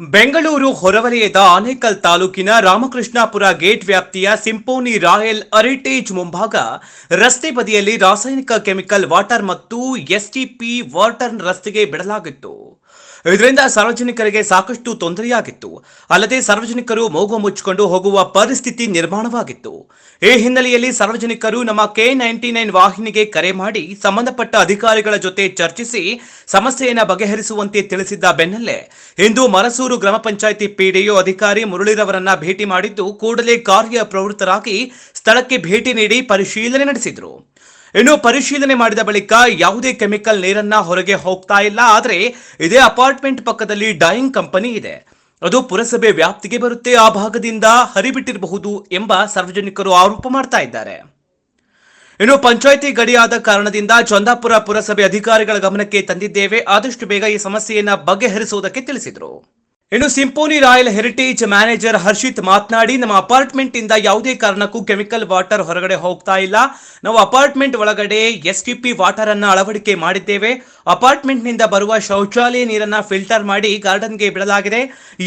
ಬೆಂಗಳೂರು ಹೊರವಲಯದ ಆನೇಕಲ್ ತಾಲೂಕಿನ ರಾಮಕೃಷ್ಣಾಪುರ ಗೇಟ್ ವ್ಯಾಪ್ತಿಯ ಸಿಂಪೋನಿ ರಾಯಲ್ ಅರಿಟೇಜ್ ಮುಂಭಾಗ ರಸ್ತೆ ಬದಿಯಲ್ಲಿ ರಾಸಾಯನಿಕ ಕೆಮಿಕಲ್ ವಾಟರ್ ಮತ್ತು ಎಸ್ಟಿಪಿ ವಾಟರ್ ರಸ್ತೆಗೆ ಬಿಡಲಾಗಿತ್ತು. ಇದರಿಂದ ಸಾರ್ವಜನಿಕರಿಗೆ ಸಾಕಷ್ಟು ತೊಂದರೆಯಾಗಿತ್ತು. ಅಲ್ಲದೆ ಸಾರ್ವಜನಿಕರು ಮೂಗು ಮುಚ್ಚಿಕೊಂಡು ಹೋಗುವ ಪರಿಸ್ಥಿತಿ ನಿರ್ಮಾಣವಾಗಿತ್ತು. ಈ ಹಿನ್ನೆಲೆಯಲ್ಲಿ ಸಾರ್ವಜನಿಕರು ನಮ್ಮ ಕೆ ನೈಂಟಿ ನೈನ್ ವಾಹಿನಿಗೆ ಕರೆ ಮಾಡಿ ಸಂಬಂಧಪಟ್ಟ ಅಧಿಕಾರಿಗಳ ಜೊತೆ ಚರ್ಚಿಸಿ ಸಮಸ್ಯೆಯನ್ನು ಬಗೆಹರಿಸುವಂತೆ ತಿಳಿಸಿದ್ದ ಬೆನ್ನಲ್ಲೇ ಇಂದು ಮರಸೂರು ಗ್ರಾಮ ಪಂಚಾಯಿತಿ ಪಿಡಿಒ ಅಧಿಕಾರಿ ಮುರಳಿರವರನ್ನ ಭೇಟಿ ಮಾಡಿದ್ದು ಕೂಡಲೇ ಕಾರ್ಯ ಪ್ರವೃತ್ತರಾಗಿ ಸ್ಥಳಕ್ಕೆ ಭೇಟಿ ನೀಡಿ ಪರಿಶೀಲನೆ ನಡೆಸಿದರು. ಇನ್ನು ಪರಿಶೀಲನೆ ಮಾಡಿದ ಬಳಿಕ ಯಾವುದೇ ಕೆಮಿಕಲ್ ನೀರನ್ನ ಹೊರಗೆ ಹೋಗ್ತಾ ಇಲ್ಲ. ಆದರೆ ಇದೇ ಅಪಾರ್ಟ್ಮೆಂಟ್ ಪಕ್ಕದಲ್ಲಿ ಡೈಯಿಂಗ್ ಕಂಪನಿ ಇದೆ. ಅದು ಪುರಸಭೆ ವ್ಯಾಪ್ತಿಗೆ ಬರುತ್ತೆ, ಆ ಭಾಗದಿಂದ ಹರಿಬಿಟ್ಟಿರಬಹುದು ಎಂಬ ಸಾರ್ವಜನಿಕರು ಆರೋಪ ಮಾಡ್ತಾ ಇದ್ದಾರೆ. ಇನ್ನು ಪಂಚಾಯಿತಿ ಗಡಿಯಾದ ಕಾರಣದಿಂದ ಚಂದಾಪುರ ಪುರಸಭೆ ಅಧಿಕಾರಿಗಳ ಗಮನಕ್ಕೆ ತಂದಿದ್ದೇವೆ. ಆದಷ್ಟು ಬೇಗ ಈ ಸಮಸ್ಯೆಯನ್ನು ಬಗೆಹರಿಸುವುದಕ್ಕೆ ತಿಳಿಸಿದರು. ಇನ್ನು Symphony Royal Heritage manager Harshith ಮಾತನಾಡಿ, ನಮ್ಮ ಅಪಾರ್ಟ್ಮೆಂಟ್ ಇಂದ ಯಾವುದೇ ಕಾರಣಕ್ಕೂ ಕೆಮಿಕಲ್ ವಾಟರ್ ಹೊರಗಡೆ ಹೋಗ್ತಾ ಇಲ್ಲ. ನಾವು ಅಪಾರ್ಟ್ಮೆಂಟ್ ಒಳಗಡೆ ಎಸ್ ಟಿ ಪಿ ವಾಟರ್ ಅನ್ನ ಅಳವಡಿಕೆ ಮಾಡಿದ್ದೇವೆ. ಅಪಾರ್ಟ್ಮೆಂಟ್ನಿಂದ ಬರುವ ಶೌಚಾಲಯ ನೀರನ್ನ ಫಿಲ್ಟರ್ ಮಾಡಿ ಗಾರ್ಡನ್ಗೆ ಬಿಡಲಾಗಿದೆ.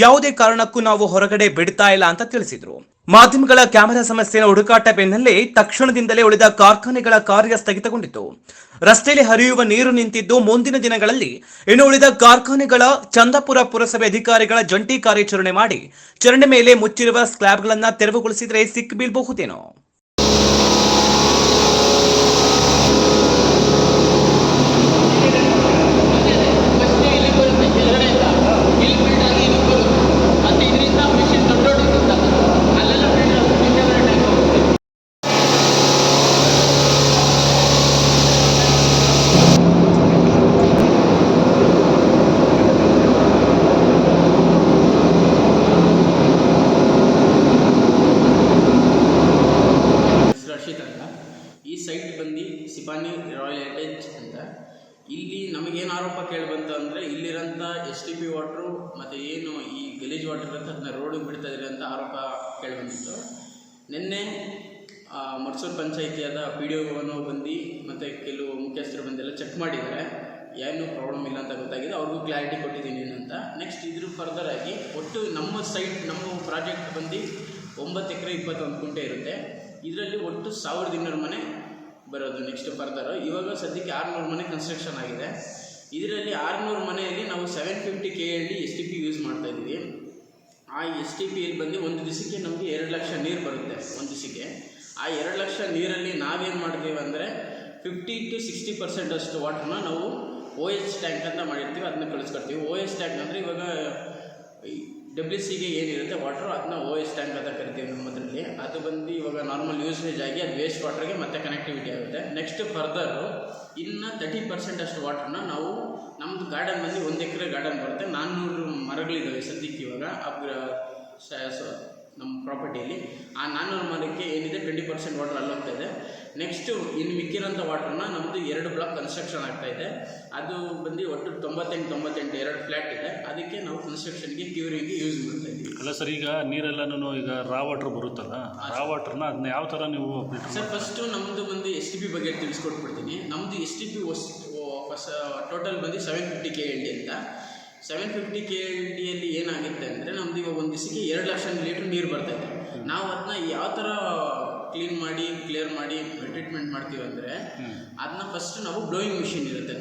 ಯಾವುದೇ ಕಾರಣಕ್ಕೂ ನಾವು ಹೊರಗಡೆ ಬಿಡ್ತಾ ಇಲ್ಲ ಅಂತ ತಿಳಿಸಿದ್ರು. ಮಾಧ್ಯಮಗಳ ಕ್ಯಾಮೆರಾ ಸಮಸ್ಯೆಯ ಹುಡುಕಾಟ ಬೆನ್ನಲ್ಲೇ ತಕ್ಷಣದಿಂದಲೇ ಉಳಿದ ಕಾರ್ಖಾನೆಗಳ ಕಾರ್ಯ ಸ್ಥಗಿತಗೊಂಡಿತು ರಸ್ತೆಯಲ್ಲಿ ಹರಿಯುವ ನೀರು ನಿಂತಿದ್ದು ಮುಂದಿನ ದಿನಗಳಲ್ಲಿ ಇನ್ನು ಉಳಿದ ಕಾರ್ಖಾನೆಗಳ ಚಂದಪುರ ಪುರಸಭೆ ಅಧಿಕಾರಿಗಳ ಜಂಟಿ ಕಾರ್ಯಾಚರಣೆ ಮಾಡಿ, ಚರಂಡಿ ಮೇಲೆ ಮುಚ್ಚಿರುವ ಸ್ಲ್ಯಾಬ್ಗಳನ್ನು ತೆರವುಗೊಳಿಸಿದರೆ ಸಿಕ್ ಬೀಳ್ಬಹುದೇನೋ ಫಸ್ಟೇ ಇಲ್ಲಿ ಬರುತ್ತೆ ಕೆಳಗಡೆಯಿಂದ ಇಲ್ಲಿ ಫಿಲ್ಟರ್ ಆಗಿ ಇಲ್ಲಿ ಬರುತ್ತೆ ಮತ್ತೆ ಇದರಿಂದ ಮಿಷಿನ್ ದೊಡ್ಡ ದೊಡ್ಡ ಇರುತ್ತಲ್ಲ ಅಲ್ಲೆಲ್ಲ ಫಿಲ್ಟರ್ ಫಿಲ್ಟರ್ ಟ್ಯಾಂಕ್ ಹೋಗುತ್ತೆ ಹೆಸರು ಹರ್ಷಿತ್ ಅಂತ ಈ ಸೈಟ್ ಬಂದು ಸಿಪಾನಿ ರಾಯಲ್ ಹೆರಿಟೇಜ್ ಅಂತ ಇಲ್ಲಿ ನಮಗೇನು ಆರೋಪ ಕೇಳಿ ಬಂತು ಅಂದರೆ ಇಲ್ಲಿರೋಂಥ ಎಸ್ ಟಿ ಪಿ ವಾಟ್ರು ಮತ್ತು ಏನು ಈ ಗಲೀಜ್ ವಾಟ್ರ್ ಇರುತ್ತೆ ಅದನ್ನ ರೋಡಿಗೆ ಬಿಡ್ತಾ ಇದ್ದೀರಿ ಅಂತ ಆರೋಪ ಕೇಳಿ ಬಂದಿತ್ತು. ನಿನ್ನೆ ಮರ್ಸೂರು ಪಂಚಾಯಿತಿಯಾದ ಪಿ ಡಿ ಒವನ್ನು ಬಂದು ಮತ್ತು ಕೆಲವು ಮುಖ್ಯಸ್ಥರು ಬಂದೆಲ್ಲ ಚೆಕ್ ಮಾಡಿದ್ದಾರೆ. ಏನೂ ಪ್ರಾಬ್ಲಮ್ ಇಲ್ಲ ಅಂತ ಗೊತ್ತಾಗಿದೆ. ಅವ್ರಿಗೂ ಕ್ಲಾರಿಟಿ ಕೊಟ್ಟಿದ್ದೀನಿ ಏನಂತ. ನೆಕ್ಸ್ಟ್ ಇದ್ರ ಫರ್ದರ್ ಆಗಿ ಒಟ್ಟು ನಮ್ಮ ಸೈಟ್ ನಮ್ಮ ಪ್ರಾಜೆಕ್ಟ್ ಬಂದು ಒಂಬತ್ತು ಎಕರೆ ಇಪ್ಪತ್ತೊಂದು ಕುಂಟೆ ಇರುತ್ತೆ. ಇದರಲ್ಲಿ ಒಟ್ಟು ಸಾವಿರದ ಇನ್ನೂರು ಮನೆ ಬರೋದು ನೆಕ್ಸ್ಟ್ ಫರ್ದರ್ ಇವಾಗ ಸದ್ಯಕ್ಕೆ ಆರುನೂರು ಮನೆ ಕನ್ಸ್ಟ್ರಕ್ಷನ್ ಆಗಿದೆ. ಇದರಲ್ಲಿ ಆರುನೂರು ಮನೆಯಲ್ಲಿ ನಾವು ಸೆವೆನ್ ಫಿಫ್ಟಿ ಕೆ ಎಲ್ಲಿ ಎಸ್ ಟಿ ಪಿ ಯೂಸ್ ಮಾಡ್ತಾ ಇದ್ದೀವಿ. ಆ ಎಸ್ ಟಿ ಪಿಯಲ್ಲಿ ಬಂದು ಒಂದು ದಿವಸಕ್ಕೆ ನಮಗೆ ಎರಡು ಲಕ್ಷ ನೀರು ಬರುತ್ತೆ ಒಂದು ದಿವಸಕ್ಕೆ ಆ ಎರಡು ಲಕ್ಷ ನೀರಲ್ಲಿ ನಾವೇನು ಮಾಡ್ತೀವಿ ಅಂದರೆ ಫಿಫ್ಟಿ ಟು ಸಿಕ್ಸ್ಟಿ ಪರ್ಸೆಂಟ್ ಅಷ್ಟು ವಾಟ್ರನ್ನ ನಾವು ಓ ಎಚ್ ಟ್ಯಾಂಕ್ ಅಂತ ಮಾಡಿರ್ತೀವಿ, ಅದನ್ನ ಕಳಿಸ್ಕೊಡ್ತೀವಿ. ಓ ಎಚ್ ಟ್ಯಾಂಕ್ ಅಂದರೆ ಇವಾಗ ಡಬ್ಲ್ಯೂ ಸಿಗೆ ಏನಿರುತ್ತೆ? ವಾಟ್ರು ಅದನ್ನ ಓ ಎಸ್ ಟ್ಯಾಂಕ್ ಅಂತ ಕರಿತೀವಿ ನಮ್ಮ ಅದರಲ್ಲಿ. ಅದು ಬಂದು ಇವಾಗ ನಾರ್ಮಲ್ ಯೂಸೇಜ್ ಆಗಿ ಅದು ವೇಸ್ಟ್ ವಾಟ್ರಿಗೆ ಮತ್ತೆ ಕನೆಕ್ಟಿವಿಟಿ ಆಗುತ್ತೆ. ನೆಕ್ಸ್ಟ್ ಫರ್ದರು ಇನ್ನು ತರ್ಟಿ ಪರ್ಸೆಂಟ್ ಅಷ್ಟು ವಾಟ್ರನ್ನ ನಾವು ನಮ್ಮದು ಗಾರ್ಡನ್ ಬಂದು ಒಂದು ಎಕರೆ ಗಾರ್ಡನ್ ಬರುತ್ತೆ. ನಾನ್ನೂರು ಮರಗಳಿದ್ದಾವೆ ಸದ್ಯಕ್ಕೆ ಇವಾಗ. ಅಪ್ ನಮ್ಮ ಪ್ರಾಪರ್ಟಿಯಲ್ಲಿ ಆ ನಾನ್ನೂರು ಮರಕ್ಕೆ ಏನಿದೆ ಟ್ವೆಂಟಿ ಪರ್ಸೆಂಟ್ ವಾಟರ್ ಅಲ್ಲೋಗ್ತಾ ಇದೆ. ನೆಕ್ಸ್ಟು ಇನ್ನು ಮಿಕ್ಕಿರೋಂಥ ವಾಟರ್ನ ನಮ್ಮದು ಎರಡು ಬ್ಲಾಕ್ ಕನ್ಸ್ಟ್ರಕ್ಷನ್ ಆಗ್ತಾ ಇದೆ. ಅದು ಬಂದು ಒಟ್ಟು ತೊಂಬತ್ತೆಂಟು ತೊಂಬತ್ತೆಂಟು ಎರಡು ಫ್ಲ್ಯಾಟ್ ಇದೆ. ಅದಕ್ಕೆ ನಾವು ಕನ್ಸ್ಟ್ರಕ್ಷನ್ಗೆ ಕ್ಯೂರಿಂಗ್ಗೆ ಯೂಸ್ ಮಾಡ್ತಾ ಇದ್ದೀವಿ ಅಲ್ಲ ಸರ್ ಈಗ ನೀರೆಲ್ಲನೂ ಈಗ ರಾ ವಾಟರ್ ಬರುತ್ತಲ್ಲ ರಾ ವಾಟರ್ನ ಅದನ್ನ ಯಾವ ಥರ ನೀವು ಸರ್ ಫಸ್ಟು ನಮ್ಮದು ಬಂದು ಎಸ್ ಟಿ ಪಿ ಬಗ್ಗೆ ತಿಳಿಸ್ಕೊಟ್ಬಿಡ್ತೀನಿ. ನಮ್ಮದು ಎಸ್ ಟಿ ಪಿ ಹೊಸ ಟೋಟಲ್ ಬಂದು seven fifty K L D ಅಂತ. ಸೆವೆನ್ ಫಿಫ್ಟಿ ಕೆ ಡಿಯಲ್ಲಿ ಏನಾಗುತ್ತೆ ಅಂದರೆ ನಮ್ದು ಇವಾಗ ಒಂದು ದಿವಸಕ್ಕೆ ಎರಡು ಲಕ್ಷ ಲೀಟ್ರ್ ನೀರು ಬರ್ತೈತೆ ನಾವು ಅದನ್ನ ಯಾವ ಥರ ಕ್ಲೀನ್ ಮಾಡಿ ಕ್ಲಿಯರ್ ಮಾಡಿ ಟ್ರೀಟ್ಮೆಂಟ್ ಮಾಡ್ತೀವಿ ಅಂದರೆ ಅದನ್ನ ಫಸ್ಟ್ ನಾವು ಬ್ಲೋಯಿಂಗ್ ಮಿಷಿನ್ ಇರುತ್ತೆ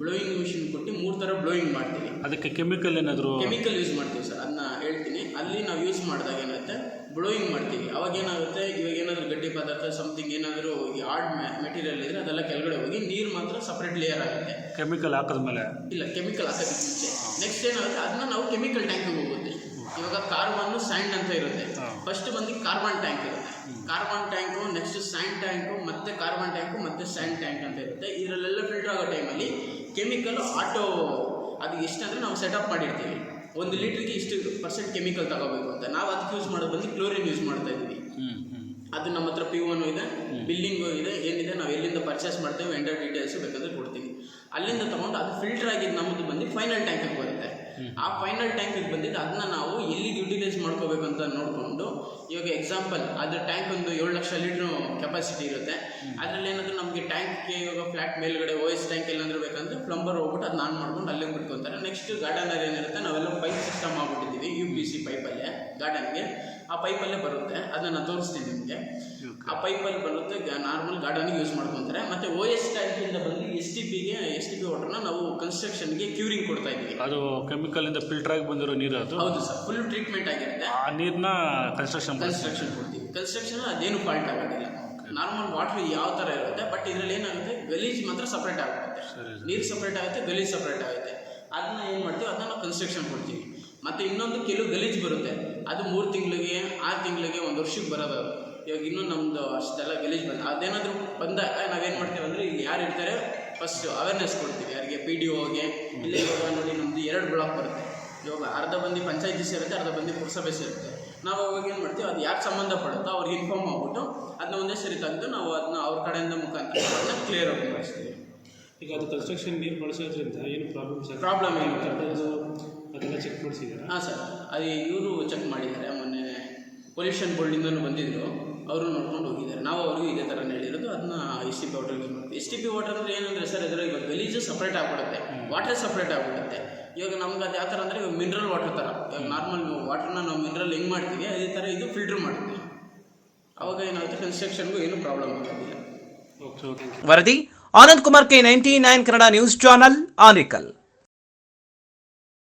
ಬ್ಲೋಯಿಂಗ್ ಮಿಷಿನ್ ಕೊಟ್ಟು ಮೂರು ಥರ ಬ್ಲೋಯಿಂಗ್ ಮಾಡ್ತೀವಿ. ಅದಕ್ಕೆ ಕೆಮಿಕಲ್ ಏನಾದರೂ ಕೆಮಿಕಲ್ ಯೂಸ್ ಮಾಡ್ತೀವಿ ಸರ್ ಅದನ್ನ ಹೇಳ್ತೀನಿ. ಅಲ್ಲಿ ನಾವು ಯೂಸ್ ಮಾಡಿದಾಗ ಏನಾಗುತ್ತೆ? ಬ್ಲೋಯಿಂಗ್ ಮಾಡ್ತೀವಿ. ಅವಾಗ ಏನಾಗುತ್ತೆ? ಇವಾಗ ಏನಾದರೂ ಗಟ್ಟಿ ಪದಾರ್ಥ ಸಮಥಿಂಗ್ ಏನಾದರೂ ಹಾರ್ಡ್ ಮೆಟೀರಿಯಲ್ ಇದ್ರೆ ಅದೆಲ್ಲ ಕೆಳಗಡೆ ಹೋಗಿ ನೀರು ಮಾತ್ರ ಸಪ್ರೇಟ್ ಲೇಯರ್ ಆಗುತ್ತೆ. ಕೆಮಿಕಲ್ ಹಾಕಿದ್ಮೇಲೆ. ಇಲ್ಲ ಕೆಮಿಕಲ್ ಹಾಕೋದಕ್ಕೆ ಮುಂಚೆ. ನೆಕ್ಸ್ಟ್ ಏನಾಗುತ್ತೆ ಅದನ್ನ ನಾವು ಕೆಮಿಕಲ್ ಟ್ಯಾಂಕಿಗೆ ಹೋಗುತ್ತೆ. ಇವಾಗ ಕಾರ್ಬನ್ ಸ್ಯಾಂಡ್ ಅಂತ ಇರುತ್ತೆ. ಫಸ್ಟ್ ಬಂದು ಕಾರ್ಬನ್ ಟ್ಯಾಂಕ್ ಇರುತ್ತೆ. Carbon tank next sand tank ಮತ್ತೆ ಕಾರ್ಬನ್ ಟ್ಯಾಂಕು ಮತ್ತೆ ಸ್ಯಾಂಡ್ ಟ್ಯಾಂಕ್ ಅಂತ ಇರುತ್ತೆ. ಇದರಲ್ಲೆಲ್ಲ ಫಿಲ್ಟರ್ ಆಗೋ ಟೈಮಲ್ಲಿ ಕೆಮಿಕಲ್ ಆಟೋ ಅದು ಎಷ್ಟಂದರೆ ನಾವು ಸೆಟಪ್ ಮಾಡಿರ್ತೀವಿ. ಒಂದು ಲೀಟ್ರಿಗೆ ಇಷ್ಟು ಪರ್ಸೆಂಟ್ ಕೆಮಿಕಲ್ ತಗೋಬೇಕು ಅಂತ. ನಾವು ಅದಕ್ಕೆ ಯೂಸ್ ಮಾಡೋದು ಬಂದು ಕ್ಲೋರಿನ್ ಯೂಸ್ ಮಾಡ್ತಾ ಇದ್ದೀವಿ. ಅದು ನಮ್ಮ ಹತ್ರ ಪಿ ಒನ್ ಇದೆ ಬಿಲ್ಲಿಂಗು ಇದೆ ಏನಿದೆ ನಾವು ಎಲ್ಲಿಂದ ಪರ್ಚೇಸ್ ಮಾಡ್ತೇವೆ ಎಂಟರ್ ಡೀಟೇಲ್ಸ್ ಬೇಕಂದ್ರೆ ಕೊಡ್ತೀವಿ. ಅಲ್ಲಿಂದ ತೊಗೊಂಡು ಅದು ಫಿಲ್ಟರ್ ಆಗಿದ್ದು ನಮ್ಮದು ಬಂದು ಫೈನಲ್ ಟ್ಯಾಂಕ್ ಆ ಫೈನಲ್ ಟ್ಯಾಂಕಿಗೆ ಬಂದಿದ್ದು ಅದನ್ನ ನಾವು ಎಲ್ಲಿ ಯುಟಿಲೈಸ್ ಮಾಡ್ಕೋಬೇಕು ಅಂತ ನೋಡಿಕೊಂಡು ಇವಾಗ ಎಕ್ಸಾಂಪಲ್ ಅದ್ರ ಟ್ಯಾಂಕ್ ಒಂದು ಏಳು ಲಕ್ಷ ಲೀಟ್ರ್ ಕೆಪಾಸಿಟಿ ಇರುತ್ತೆ. ಅದರಲ್ಲಿ ಏನಾದರೂ ನಮಗೆ ಟ್ಯಾಂಕ್ಗೆ ಇವಾಗ ಫ್ಲಾಟ್ ಮೇಲ್ಗಡೆ ಓ ಎಸ್ ಟ್ಯಾಂಕ್ ಎಲ್ಲಾಂದ್ರೆ ಬೇಕಂದ್ರೆ ಪ್ಲಂಬರ್ ಹೋಗ್ಬಿಟ್ಟು ಅದು ಆನ್ ಮಾಡ್ಕೊಂಡು ಅಲ್ಲಿಗೆ ಬಿಟ್ಕೊತಾರೆ ನೆಕ್ಸ್ಟ್ ಗಾರ್ಡನಲ್ಲಿ ಏನಿರುತ್ತೆ ನಾವೆಲ್ಲ ಪೈಪ್ ಸಿಸ್ಟಮ್ ಆಗ್ಬಿಟ್ಟಿದೆ ಪಿ ಸಿ ಪೈಪಲ್ಲೇ ಗಾರ್ಡನ್ಗೆ ಆ ಪೈಪಲ್ಲೇ ಬರುತ್ತೆ ಅದನ್ನ ನಾನು ತೋರಿಸ್ತೀನಿ ನಿಮಗೆ. ಆ ಪೈಪಲ್ಲಿ ಬರುತ್ತೆ ನಾರ್ಮಲ್ ಗಾರ್ಡನ್ಗೆ ಯೂಸ್ ಮಾಡ್ಕೊತಾರೆ. ಮತ್ತೆ ಓ ಎಸ್ ಟ್ಯಾಂಕಿಂದ ಬಂದು ಎಸ್ ಟಿ ಪಿಗೆ ಎಸ್ ಟಿ ಪಿ ವಾಟರ್ನ ನಾವು ಕನ್ಸ್ಟ್ರಕ್ಷನ್ಗೆ ಕ್ಯೂರಿಂಗ್ ಕೊಡ್ತಾ ಇದೀವಿ ಅದು ಕೆಮಿಕಲಿಂದ ಫಿಲ್ಟರ್ ಆಗಿ ಬಂದಿರೋ ನೀರು ಅದು? ಹೌದು ಸರ್ ಫುಲ್ ಟ್ರೀಟ್ಮೆಂಟ್ ಆಗಿರುತ್ತೆ. ಆ ನೀರನ್ನ ಕನ್ಸ್ಟ್ರಕ್ಷನ್ ಕನ್ಸ್ಟ್ರಕ್ಷನ್ ಕೊಡ್ತೀವಿ. ಕನ್ಸ್ಟ್ರಕ್ಷನ್ ಅದೇನು ಫಾಲ್ಟ್ ಆಗೋದಿಲ್ಲ. ನಾರ್ಮಲ್ ವಾಟರ್ ಯಾವ ಥರ ಇರುತ್ತೆ ಬಟ್ ಇದರಲ್ಲಿ ಏನಾಗುತ್ತೆ ಗಲೀಜ್ ಮಾತ್ರ ಸಪ್ರೇಟ್ ಆಗುತ್ತೆ. ನೀರು ಸಪ್ರೇಟ್ ಆಗುತ್ತೆ ಗಲೀಜ್ ಸಪ್ರೇಟ್ ಆಗುತ್ತೆ. ಅದನ್ನ ಏನು ಮಾಡ್ತೀವಿ ಅದನ್ನ ನಾವು ಕನ್ಸ್ಟ್ರಕ್ಷನ್ ಕೊಡ್ತೀವಿ. ಮತ್ತೆ ಇನ್ನೊಂದು ಕೆಲವು ಗಲೀಜ್ ಬರುತ್ತೆ. ಅದು ಮೂರು ತಿಂಗಳಿಗೆ ಆರು ತಿಂಗಳಿಗೆ ಒಂದು ವರ್ಷಕ್ಕೆ ಬರೋದು. ಇವಾಗ ಇನ್ನೂ ನಮ್ಮದು ಅಷ್ಟೆಲ್ಲ ಗಲೀಜ್ ಬಂದ ಅದೇನಾದರೂ ಬಂದಾಗ ನಾವೇನು ಮಾಡ್ತೀವಿ ಅಂದರೆ ಇಲ್ಲಿ ಯಾರು ಇರ್ತಾರೆ ಫಸ್ಟ್ ಅವೇರ್ನೆಸ್ ಕೊಡ್ತೀವಿ. ಯಾರಿಗೆ ಪಿ ಡಿ ಓಗೆ ಇಲ್ಲೇ ಇವಾಗ ನೋಡಿ ನಮ್ಮದು ಎರಡು ಬ್ಲಾಕ್ ಬರುತ್ತೆ. ಇವಾಗ ಅರ್ಧ ಬಂದು ಪಂಚಾಯತಿ ಸೇರುತ್ತೆ ಅರ್ಧ ಬಂದು ಪುರಸಭೆ ಸೇರುತ್ತೆ. ನಾವು ಅವಾಗ ಏನು ಮಾಡ್ತೀವಿ ಅದು ಯಾಕೆ ಸಂಬಂಧಪಡುತ್ತೋ ಅವ್ರಿಗೆ ಇನ್ಫಾರ್ಮ್ ಮಾಡಿಬಿಟ್ಟು ಅದನ್ನ ಒಂದೇ ಸರಿ ತೆಗೆದು ನಾವು ಅದನ್ನ ಅವ್ರ ಕಡೆಯಿಂದ ಮುಖಾಂತರ ಅದನ್ನ ಕ್ಲಿಯರ್ ಆಗಿ ಮಾಡಿಸ್ತೀವಿ. ಈಗ ಅದು ಕನ್ಸ್ಟ್ರಕ್ಷನ್ ನೀರು ಬಳಸೋದ್ರಿಂದ ಏನು ಪ್ರಾಬ್ಲಮ್ ಸರ್? ಪ್ರಾಬ್ಲಮ್ ಏನು ಅದೆಲ್ಲ ಚೆಕ್ ಮಾಡಿಸಿದ್ದಾರೆ ಹಾಂ ಸರ್ ಅದು ಇವರು ಚೆಕ್ ಮಾಡಿದ್ದಾರೆ. ಮೊನ್ನೆ ಪೊಲ್ಯೂಷನ್ ಬೋರ್ಡಿಂದನೂ ಬಂದಿದ್ದರು ಅವರು S T P water use ಮಾಡ್ತೀವಿ ಎಸ್ ಟಿ ಪಿ ವಾಟರ್ ಅಂದರೆ ಏನಂದರೆ ಸರ್ ಇದ್ರ ಇವಾಗ ಗಲೀಜು ಸಪ್ರೇಟ್ ಆಗಿಬಿಡುತ್ತೆ. ವಾಟರ್ ಸಪ್ರೇಟ್ ಆಗಿಬಿಡುತ್ತೆ. ಇವಾಗ ನಮ್ಗೆ ಅದು ಯಾವ ಥರ ಅಂದರೆ ಇವಾಗ ಮಿನರಲ್ ವಾಟರ್ ಥರ ಇವಾಗ ನಾರ್ಮಲ್ ವಾಟರ್ನ ನಾವು ಮಿನರಲ್ ಹೆಂಗೆ ಮಾಡ್ತೀವಿ ಅದೇ ಥರ ಇದು ಫಿಲ್ಟರ್ ಮಾಡ್ತೀವಿ. ಅವಾಗ ಏನಾಗುತ್ತೆ ಕನ್ಸ್ಟ್ರಕ್ಷನ್ಗೂ ಏನು ಪ್ರಾಬ್ಲಮ್ ಆಗೋದಿಲ್ಲ. ಓಕೆ ಓಕೆ ವರದಿ Anand Kumar K ninety nine Kannada news channel Anekal.